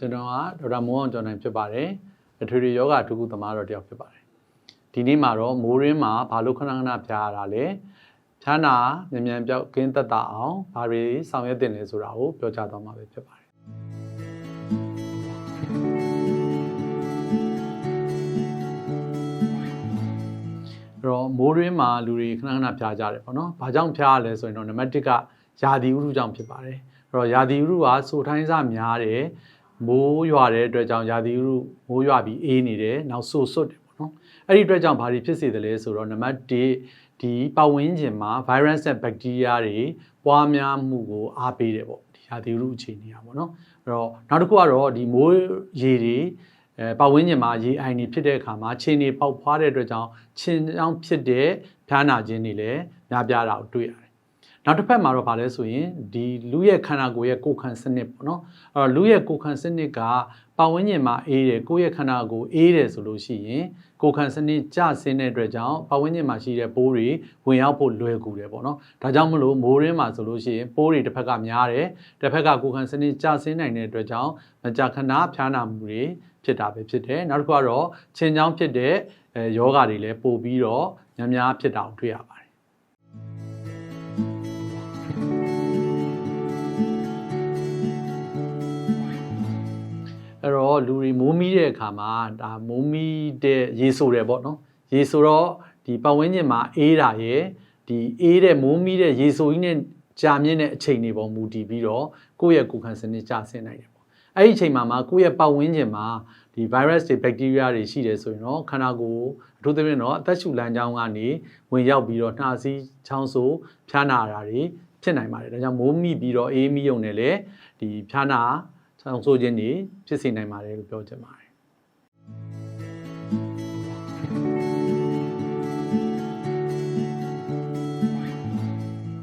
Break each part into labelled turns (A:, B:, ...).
A: ကျွန်တော်ကဒေါက်တာမိုးအောင်ကျော်နိုင်ဖြစ်ပါတယ်အထွေထွေယောဂဒုက္ခသမားတော်တစ်ယောက်ဖြစ်ပါတယ်ဒီနေ့မှာတော့မိုးရင်းမှာဘာလို့ခဏခဏဖျားရတာလဲဖျားနာမြန်မြန်ပြောက်ကင်းသက်တာအောင်ဘာတွေဆောင်ရွက်တင်လဲဆိုတာကိုပြောကြားသွားမှာပဲဖြစ်ပါတယ်အဲ့တော့မိုးရင်းမှာလူတွေခဏခဏဖျားကြတယ်ပေါ့နော်။ဘာကြောင့်ဖျားရလဲဆိုရင်တော့နံပါတ်1ကယာဒီဥရုကြောင့်ဖြစ်ပါတယ်။အဲ့တော့ယာဒီဥရုကစိုးထိုင်းစများတယ် မိုးရွာတဲ့အတွက်ကြောင့်ယာဒီဥရုမိုးရွာပြီးအေးနေတယ်နောက်ဆိုဆွတ်တယ်ပေါ့နော်။အဲ့ဒီအတွက်ကြောင့်ဘာတွေဖြစ်စေတယ်လဲဆိုတော့နံပါတ်1ဒီပတ်ဝန်းကျင်မှာ virus နဲ့ bacteria တွေပွားများမှုကိုအားပေးတယ်ပေါ့ဒီယာဒီဥရုအခြေအနေอ่ะပေါ့နော်။အဲ့တော့နောက်တစ်ခုကတော့ဒီမိုးရေတွေအဲပတ်ဝန်းကျင်မှာရေအိုင်တွေဖြစ်တဲ့အခါမှာခြေနေပေါက်ဖွားတဲ့အတွက်ကြောင့်ခြင်ကြောင့်ဖြစ်တဲ့ဖျားနာခြင်းတွေလည်းများပြားတာကိုတွေ့ရတယ်။ နောက်တစ်ဖက်မှာတော့ဗာလဲဆိုရင်ဒီလူရဲ့ခန္ဓာကိုယ်ရဲ့ကိုယ်ခံစနစ်ပေါ့နော်။အဲ့တော့လူရဲ့ကိုယ်ခံစနစ်ကပတ်ဝန်းကျင်မှာအေးတယ်ကိုယ့်ရဲ့ခန္ဓာကိုယ်အေးတယ်ဆိုလို့ရှိရင်ကိုယ်ခံစနစ်ကျဆင်းတဲ့အတွက်ကြောင့်ပတ်ဝန်းကျင်မှာရှိတဲ့ပိုးတွေဝင်ရောက်ဖို့လွယ်ကူတယ်ပေါ့နော်။ဒါကြောင့်မလို့မိုးရင်းမှာဆိုလို့ရှိရင်ပိုးတွေတစ်ဖက်ကများတယ်တစ်ဖက်ကကိုယ်ခံစနစ်ကျဆင်းနိုင်တဲ့အတွက်ကြောင့်မကြာခဏဖျားနာမှုတွေဖြစ်တာပဲဖြစ်တယ်နောက်တစ်ခုကတော့ချင်းချောင်းဖြစ်တဲ့အဲယောဂါတွေလည်းပို့ပြီးတော့များများဖြစ်တာကိုတွေ့ရပါတယ် တော့လူတွေမိုးမီးတဲ့အခါမှာဒါမိုးမီးတဲ့ရေဆိုတယ်ပေါ့နော်ရေဆိုတော့ဒီပတ်ဝန်းကျင်မှာအေးတာရယ်ဒီအေးတဲ့မိုးမီးတဲ့ရေဆိုကြီးနဲ့ကြာမြင့်တဲ့အချိန်တွေပေါ်မူတည်ပြီးတော့ကိုယ့်ရဲ့ကိုယ်ခံစနစ်ကျဆင်းနိုင်တယ်ပေါ့အဲ့ဒီအချိန်မှာမှာကိုယ့်ရဲ့ပတ်ဝန်းကျင်မှာဒီ virus တွေ bacteria တွေရှိတယ်ဆိုရင်တော့ခန္ဓာကိုယ်အထူးသဖြင့်တော့အသက်ရှူလမ်းကြောင်းကနေဝင်ရောက်ပြီးတော့နှာစီးချောင်းဆိုးဖျားနာတာတွေဖြစ်နိုင်ပါတယ်ဒါကြောင့်မိုးမိပြီးတော့အေးမိုံနဲ့လည်းဒီဖျားနာ ချောင်းဆိုးခြင်းတွေဖြစ်စေနိုင်ပါတယ်လို့ပြောချင်ပါတယ်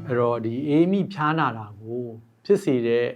A: အဲ့တော့ဒီအေးမိဖျားနာတာကိုဖြစ်စေတဲ့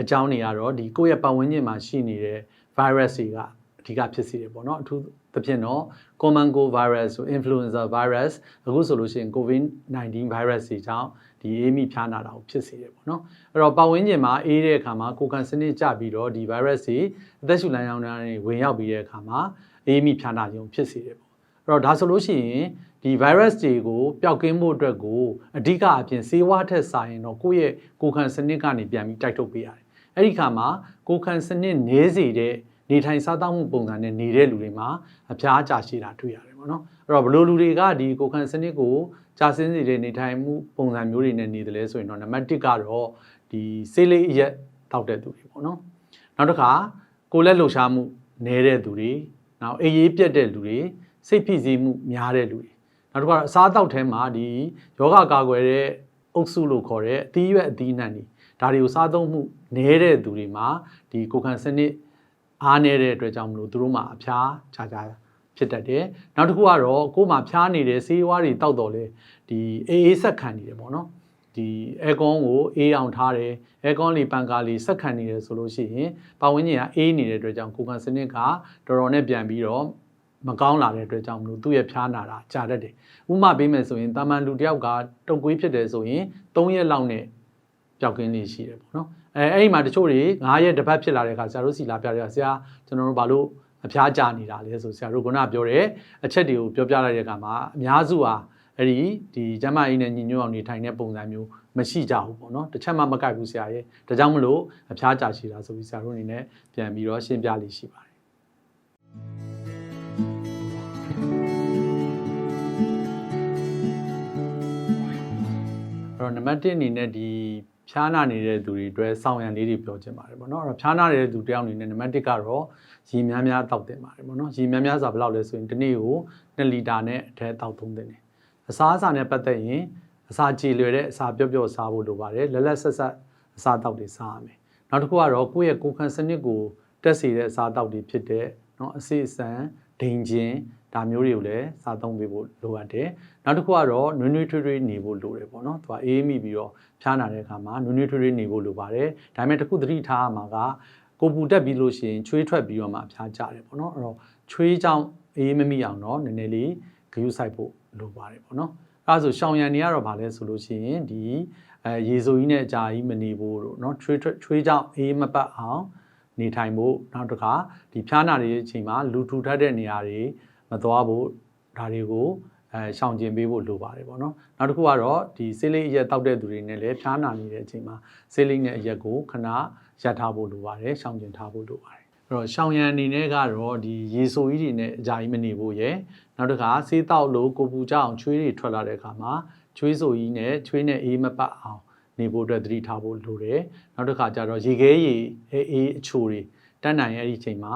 A: အကြောင်းတွေကတော့ဒီကိုယ့်ရဲ့ပတ်ဝန်းကျင်မှာရှိနေတဲ့ virus တွေကအ ဓိကဖြစ်စေတယ်ပေါ့နော်အထူးသဖြင့်တော့ common cold virus ဆို influenza virus အခုဆိုလို့ရှိရင် covid-19 virus တွေကြောင့်ဒီအေးမိဖျားနာတာကိုဖြစ်စေတယ်ပေါ့နော်အဲ့တော့ပတ်ဝန်းကျင်မှာအေးတဲ့အခါမှာကိုယ်ခံစနစ်ကျပြီးတော့ဒီ virus တွေအသက်ရှူလမ်းကြောင်းတွေဝင်ရောက်ပြီးတဲ့အခါမှာအေးမိဖျားနာခြင်းဖြစ်စေတယ်ပေါ့အဲ့တော့ဒါဆိုလို့ရှိရင်ဒီ virus တွေကိုပျောက်ကင်းဖို့အတွက်ကိုအဓိကအပြင်ဆေးဝါးထက်စာရင်တော့ကိုယ့်ရဲ့ကိုယ်ခံစနစ်ကနေပြန်ပြီးတိုက်ထုတ်ပေးရတယ်အဲ့ဒီခါမှာကိုယ်ခံစနစ်နည်းစေတဲ့ နေထိုင်စားသောက်မှုပုံစံနဲ့နေတဲ့လူတွေမှာအဖျားကြာရှည်တာတွေ့ရတယ်ပေါ့နော်အဲ့တော့ဘယ်လိုလူတွေကဒီကိုယ်ခံစနစ်ကိုကြာဆင်းစေတဲ့နေထိုင်မှုပုံစံမျိုးတွေနဲ့နေတယ်လဲဆိုရင်တော့နံပါတ်1ကတော့ဒီဆေးလေးအရက်တောက်တဲ့သူတွေပေါ့နော်နောက်တစ်ခါကိုယ်လက်လှုပ်ရှားမှုနည်းတဲ့သူတွေနောက်အေးရေးပြတ်တဲ့လူတွေစိတ်ဖိစီးမှုများတဲ့လူတွေနောက်တစ်ခါအစားအသောက်ထဲမှာဒီယောဂကာကွယ်တဲ့အုပ်စုလို့ခေါ်တဲ့အသီးရွက်အသီးနှံတွေဒါတွေကိုစားသုံးမှုနည်းတဲ့သူတွေမှာဒီကိုယ်ခံစနစ် အားနေတဲ့အတွက်ကြောင့်မလို့သူတို့မှာအဖျားခြားခြားဖြစ်တတ်တယ်နောက်တစ်ခုကတော့ကိုယ်မှာဖျားနေတဲ့ဆေးဝါးတွေတောက်တော့လေဒီအေးအေးဆက်ခံနေတယ်ပေါ့နော်ဒီအဲကွန်ကိုအေးအောင်ထားတယ်အဲကွန်လေးပန်ကာလေးဆက်ခံနေတယ်ဆိုလို့ရှိရင်ပတ်ဝန်းကျင်ကအေးနေတဲ့အတွက်ကြောင့်ကိုယ်ခံစနစ်ကတော်တော်နဲ့ပြန်ပြီးတော့မကောင်းလာတဲ့အတွက်ကြောင့်မလို့သူ့ရဲ့ဖျားနာတာကြာတတ်တယ်ဥပမာပေးမယ်ဆိုရင်တာမန်လူတယောက်ကတုတ်ကွေးဖြစ်တယ်ဆိုရင်3ရက်လောက်နဲ့ပျောက်ကင်းလေးရှိတယ်ပေါ့နော် အဲအဲ့ဒီမှာတချို့တွေ9ရက်တစ်ပတ်ဖြစ်လာတဲ့အခါဆရာတို့စီလာပြတယ်ဆရာကျွန်တော်တို့ဘာလို့အဖျားကြနေတာလဲဆိုဆရာတို့ကပြောတဲ့အချက်တွေကိုပြောပြလိုက်တဲ့အခါမှာအများစုဟာအဲ့ဒီဒီကျမအင်းနဲ့ညီညွတ်အောင်နေထိုင်တဲ့ပုံစံမျိုးမရှိကြဘူးပေါ့နော်တစ်ချက်မှမကိုက်ဘူးဆရာရဲ့ဒါကြောင့်မလို့အဖျားကြရှိတာဆိုပြီးဆရာတို့အနေနဲ့ပြန်ပြီးတော့ရှင်းပြလိရှိပါတယ်အဲ့တော့နံပါတ်1အနေနဲ့ဒီ ဖြားနာနေတဲ့သူတွေအတွက်ဆောင်ရံလေးတွေပြောချင်ပါတယ်ပေါ့နော်အဲ့တော့ဖြားနာနေတဲ့သူတယောက်အနေနဲ့နံပါတ်1ကတော့ရေများများတောက်တင်ပါတယ်ပေါ့နော်ရေများများဆိုတာဘယ်လောက်လဲဆိုရင်တစ်နေ့ကို2လီတာနဲ့အထက်တောက်သုံးတင်တယ်အစားအစာနဲ့ပတ်သက်ရင်အစာကြည်လွယ်တဲ့အစာပျော့ပျော့စားဖို့လိုပါတယ်လက်လက်ဆက်ဆက်အစာတောက်တွေစားရမယ်နောက်တစ်ခုကတော့ကိုယ့်ရဲ့ကိုယ်ခံစနစ်ကိုတက်စေတဲ့အစာတောက်တွေဖြစ်တဲ့နော်အစီအစံ ဒိန်ချင်းဒါမျိုးတွေကိုလည်းစားသုံးပေးဖို့လိုအပ်တယ်။နောက်တစ်ခုကတော့နွေးနွေးထွေးထွေးနေဖို့လိုတယ်ပေါ့နော်။သူကအေးမိပြီးတော့ဖျားနာတဲ့အခါမှာနွေးနွေးထွေးထွေးနေဖို့လိုပါတယ်။ဒါပေမဲ့တစ်ခုသတိထားရမှာကကိုပူတက်ပြီးလို့ရှိရင်ချွေးထွက်ပြီးတော့မှဖျားကြတယ်ပေါ့နော်။အဲ့တော့ချွေးကြောင့်အေးမမိအောင်တော့နည်းနည်းလေးဂရုစိုက်ဖို့လိုပါတယ်ပေါ့နော်။အဲဒါဆိုရှောင်းရံနေရတော့ဗာလဲဆိုလို့ရှိရင်ဒီအဲရေစိုးကြီးနဲ့အကြာကြီးမနေဖို့တို့နော်ချွေးချွေးကြောင့်အေးမပတ်အောင် နေထိုင်ဖို့နောက်တစ်ခါဒီဖျားနာတွေအချိန်မှာလူထူထပ်တဲ့နေရာတွေမသွားဖို့ဒါတွေကိုအဲရှောင်ကျဉ်ပေးဖို့လိုပါတယ်ပေါ့နော်နောက်တစ်ခုကတော့ဒီဆေးလိပ်အရက်တောက်တဲ့သူတွေနဲ့လည်းဖျားနာနေတဲ့အချိန်မှာဆေးလိပ်နဲ့အရက်ကိုခဏရပ်ထားဖို့လိုပါတယ်ရှောင်ကျဉ်ထားဖို့လိုပါတယ်အဲ့တော့ရှောင်ရံအနေနဲ့ကတော့ဒီရေဆိုကြီးတွေနဲ့အကြာကြီးမနေဖို့ရယ်နောက်တစ်ခါဆေးတောက်လို့ကိုပူကြအောင်ချွေးတွေထွက်လာတဲ့အခါမှာချွေးဆိုကြီးနဲ့ချွေးနဲ့အေးမပတ်အောင် နေဖို့အတွက်သတိထားဖို့လိုတယ်နောက်တစ်ခါကျတော့ရေခဲရေအေးအေးအချိုတွေတန်းနိုင်အဲ့ဒီအချိန်မှာ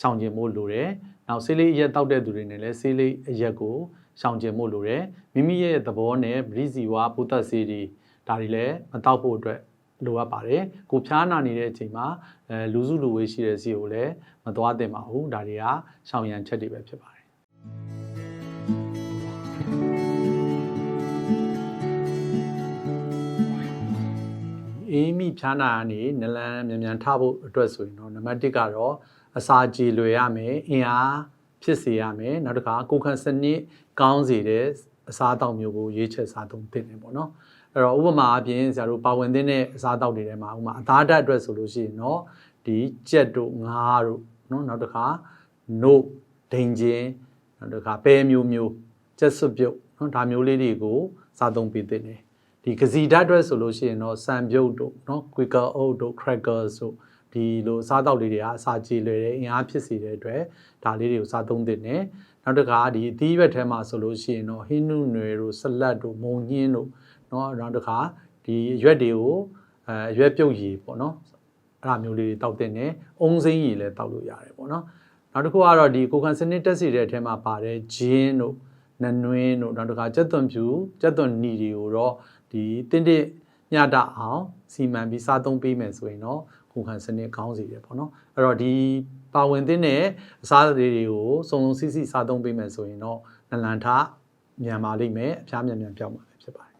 A: ရှောင်ကျဉ်ဖို့လိုတယ်နောက်ဆေးလေးအရက်တောက်တဲ့သူတွေနဲ့လည်းဆေးလေးအရက်ကိုရှောင်ကျဉ်ဖို့လိုတယ်မိမိရဲ့သဘောနဲ့ပရိစီဝါပုတ္တဆေးတွေဒါတွေလည်းမတောက်ဖို့အတွက်လိုအပ်ပါတယ်ကိုဖျားနာနေတဲ့အချိန်မှာအဲလူစုလူဝေးရှိတဲ့စီကိုလည်းမသွားသင့်ပါဘူးဒါတွေကရှောင်ရံချက်တွေပဲဖြစ်ပါတယ် မိဖြားနာကနေနလန်မြန်မြန်ထဖို့အတွက်ဆိုရင်တော့နံပါတ်1ကတော့အစာကြေလွယ်ရမယ်အင်အားဖြစ်စေရမယ်နောက်တစ်ခါကိုယ်ခံစနစ်ကောင်းစေတဲ့အစားအသောက်မျိုးကိုရွေးချယ်စားသုံးသင့်တယ်ပေါ့နော်အဲ့တော့ဥပမာအပြင်ဆရာတို့ပါဝင်တဲ့အစားအသောက်တွေထဲမှာဥပမာအသားဓာတ်အတွက်ဆိုလို့ရှိရင်တော့ဒီကြက်တို့ငါးတို့နော်နောက်တစ်ခါနို့ဒိန်ချင်းနောက်တစ်ခါပဲမျိုးမျိုးကြက်စွပ်ပြုတ်နော်ဒါမျိုးလေးတွေကိုစားသုံးပေးသင့်တယ် ဒီကစီဓာတ်အတွက်ဆိုလို့ရှိရင်တော့စံပြုတ်တို့เนาะ quicker oat တို့ crackers တို့ဒီလိုစားတောက်လေးတွေကအစာကြေလွယ်တဲ့အင်အားဖြစ်စေတဲ့အတွက်ဒါလေးတွေကိုစားသုံးသင့်တယ်နောက်တစ်ခါဒီအသီးရွက်ထဲမှာဆိုလို့ရှိရင်တော့ဟင်းနုနွယ်တို့ဆလတ်တို့မုံညင်းတို့เนาะနောက်တစ်ခါဒီအရွက်တွေကိုအဲအရွက်ပြုတ်ရည်ပေါ့เนาะအဲ့ဒါမျိုးလေးတွေတောက်သင့်တယ်အုံစိမ့်ရည်လည်းတောက်လို့ရတယ်ပေါ့เนาะနောက်တစ်ခုကတော့ဒီကိုကန်စနစ်တက်စီတဲ့အထဲမှာပါတယ်ဂျင်းတို့နနွင်းတို့နောက်တစ်ခါကြက်သွန်ဖြူကြက်သွန်နီတွေကိုတော့ ဒီတင်းတစ်ညတာအောင်စီမံပြီးစားသုံးပေးမယ်ဆိုရင်တော့ကိုယ်ခံစနစ်ကောင်းစေတယ်ပေါ့နော်အဲ့တော့ဒီပါဝင်သင်းတဲ့အစားအသောက်တွေကိုစုံစုံစီစီစားသုံးပေးမယ်ဆိုရင်တော့နလန်ထမြန်ပါလိမ့်မယ်အဖျားမြန်မြန်ပြောင်းပါမယ်ဖြစ်ပါတယ်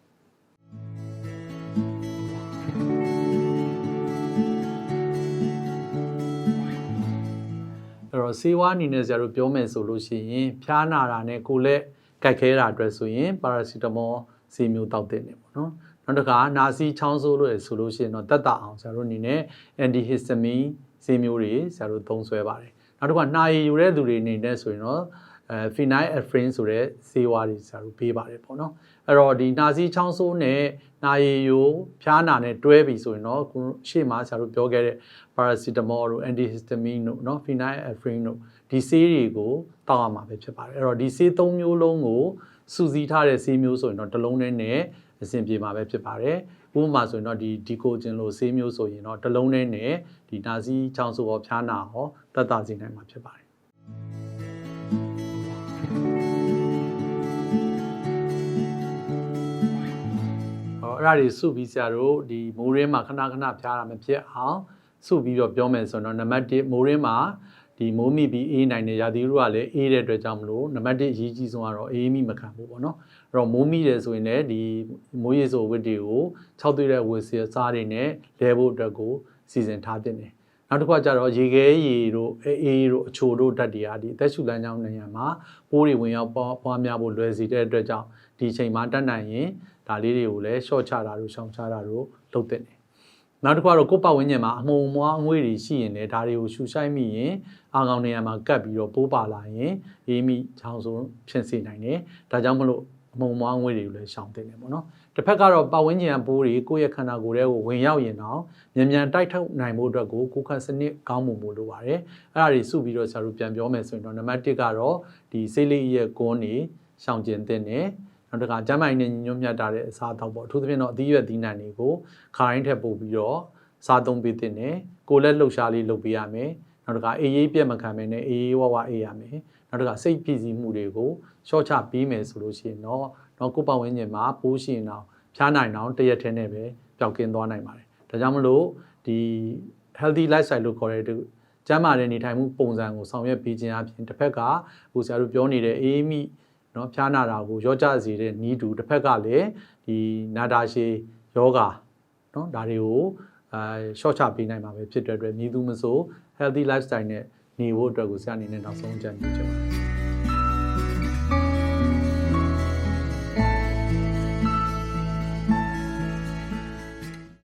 A: အဲ့တော့စေဝါအနေနဲ့ဆရာတို့ပြောမယ်ဆိုလို့ရှိရင်ဖျားနာတာနဲ့ကိုယ်လက်ကြိုက်ခဲတာအတွက်ဆိုရင်ပါရာစီတမော ဆေးမျိုးတောက်တဲ့နေပေါ့နော်နောက်တစ်ခါနာစီချောင်းဆိုးလို့ရဆိုလို့ရှိရင်တော့တက်တာအောင်ဆရာတို့အနေနဲ့ antihistamine ဆေးမျိုးတွေဆရာတို့သုံးစွဲပါတယ်နောက်တစ်ခါနှာရည်ယူတဲ့သူတွေအနေနဲ့ဆိုရင်တော့အဲ phenylephrine ဆိုတဲ့ဆေးဝါးတွေဆရာတို့ပေးပါတယ်ပေါ့နော်အဲ့တော့ဒီနာစီချောင်းဆိုးနဲ့နာရည်ယူဖျားနာနဲ့တွဲပြီဆိုရင်တော့ခုရှေ့မှာဆရာတို့ပြောခဲ့တဲ့ paracetamol တို့ antihistamine တို့เนาะ phenylephrine တို့ဒီဆေးတွေကိုတောက်ရမှာပဲဖြစ်ပါတယ်အဲ့တော့ဒီဆေး၃မျိုးလုံးကို စူးစီးထားတဲ့ဆေးမျိုးဆိုရင်တော့တစ်လုံးထဲနဲ့အဆင်ပြေမှာပဲဖြစ်ပါတယ်ဥပမာဆိုရင်တော့ဒီဒီကိုဂျင်လိုဆေးမျိုးဆိုရင်တော့တစ်လုံးထဲနဲ့ဒီနာစီချောင်းဆိုးဟောဖျားနာဟောတက်တာစေနိုင်မှာဖြစ်ပါတယ်ဟောအဲ့ဒါတွေစုပြီးဆရာတို့ဒီမိုးရင်းမှာခဏခဏဖျားတာမဖြစ်အောင်စုပြီးတော့ပြောမယ်ဆိုတော့နံပါတ်1မိုးရင်းမှာ ဒီမိုးမိပြီးအေးနိုင်တဲ့ရာသီဥတုကလည်းအေးတဲ့အတွက်ကြောင့်မလို့နံပါတ်1အရေးကြီးဆုံးကတော့အေးမိမခံဘူးပေါ့နော်အဲ့တော့မိုးမိတယ်ဆိုရင်လည်းဒီမိုးရေဆိုဝတ်တွေကို၆သွေးတဲ့ဝတ်စီစားတွေနဲ့လဲဖို့အတွက်ကိုစီစဉ်ထားတင်တယ်နောက်တစ်ခါကျတော့ရေခဲရေတို့အေးအေးတို့အချိုတို့ဓာတ်တွေဟာဒီအသက်ရှူလမ်းကြောင်းနေရာမှာပိုးတွေဝင်ရောက်ပွားပွားများဖို့လွယ်စီတဲ့အတွက်ကြောင့်ဒီအချိန်မှာတတ်နိုင်ရင်ဒါလေးတွေကိုလည်းရှော့ချတာတို့ရှောင်ချတာတို့လုပ်တင်တယ် နောက်တစ်ခါတော့ကိုယ့်ပတ်ဝန်းကျင်မှာအမှုံမွားအငွေ့တွေရှိရင်လည်းဒါတွေကိုရှူဆိုင်မိရင်အာကောင်နေရာမှာကပ်ပြီးတော့ပိုးပါလာရင်အေးမိချောင်းဆုံးဖြစ်စေနိုင်တယ်ဒါကြောင့်မလို့အမှုံမွားငွေတွေကိုလည်းရှောင်တင်တယ်ပေါ့နော်တစ်ဖက်ကတော့ပတ်ဝန်းကျင်ကပိုးတွေကိုယ့်ရဲ့ခန္ဓာကိုယ်ထဲကိုဝင်ရောက်ရင်တော့မြန်မြန်တိုက်ထုတ်နိုင်ဖို့အတွက်ကိုကိုယ်ခံစနစ်ကောင်းမှုမို့လိုပါတယ်အဲ့ဒါတွေစုပြီးတော့ဆရာတို့ပြန်ပြောမယ်ဆိုရင်တော့နံပါတ်1ကတော့ဒီစိတ်လေးရဲ့ကွန်းနေရှောင်ကျင်တဲ့ နဲ့နောက်တစ်ခါကျမ်းမာရေးနဲ့ညီညွတ်မြတ်တာတဲ့အစားအသောက်ပေါ့အထူးသဖြင့်တော့အသီးရွက်သီးနှံတွေကိုခါတိုင်းထက်ပို့ပြီးတော့စားသုံးပေးတဲ့နဲ့ကိုယ်လက်လှုပ်ရှားလေးလုပ်ပေးရမယ်နောက်တစ်ခါအေးရေးပြက်မခံမယ်နဲ့အေးရေးဝဝအေးရမယ်နောက်တစ်ခါစိတ်ဖြစ်စီမှုတွေကိုရှော့ချပေးမယ်ဆိုလို့ရှိရင်တော့တော့ကိုယ်ပတ်ဝန်းကျင်မှာပိုးရှိရင်တော့ဖျားနိုင်တော့တရက်ထဲနဲ့ပဲပျောက်ကင်းသွားနိုင်ပါတယ်ဒါကြောင့်မလို့ဒီ healthy lifestyle လို့ခေါ်တဲ့ကျန်းမာတဲ့နေထိုင်မှုပုံစံကိုဆောင်ရွက်ပေးခြင်းအပြင်တစ်ဖက်ကဟိုဆရာတို့ပြောနေတဲ့အေးမိ နော်ဖျားနာတာကိုရောကြစေတဲ့နီးတူတစ်ဖက်ကလည်းဒီနာတာရှည်ယောဂနော်ဒါတွေကိုအာ short ချပေးနိုင်မှာပဲဖြစ်တဲ့အတွက်မြည်သူမဆို healthy lifestyle နဲ့နေဖို့အတွက်ကိုဆရာအနေနဲ့နောက်ဆုံးအကြံပြုချင်ပါတယ်